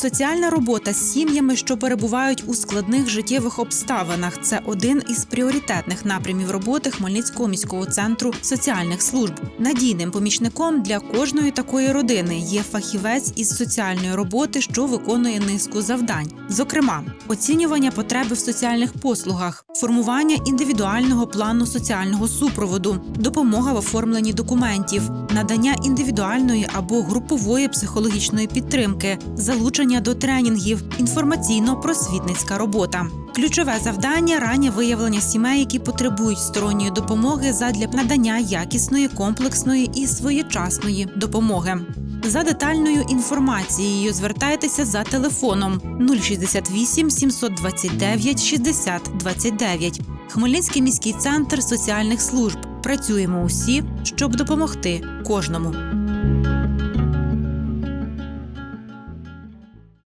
Соціальна робота з сім'ями, що перебувають у складних життєвих обставинах, це один із пріоритетних напрямів роботи Хмельницького міського центру соціальних служб. Надійним помічником для кожної такої родини є фахівець із соціальної роботи, що виконує низку завдань, зокрема, оцінювання потреби в соціальних послугах, формування індивідуального плану соціального супроводу, допомога в оформленні документів, надання індивідуальної або групової психологічної підтримки, залучення до тренінгів, інформаційно-просвітницька робота. Ключове завдання раннє виявлення сімей, які потребують сторонньої допомоги задля надання якісної, комплексної і своєчасної допомоги. За детальною інформацією звертайтеся за телефоном 068 729 60 29. Хмельницький міський центр соціальних служб. Працюємо усі, щоб допомогти кожному.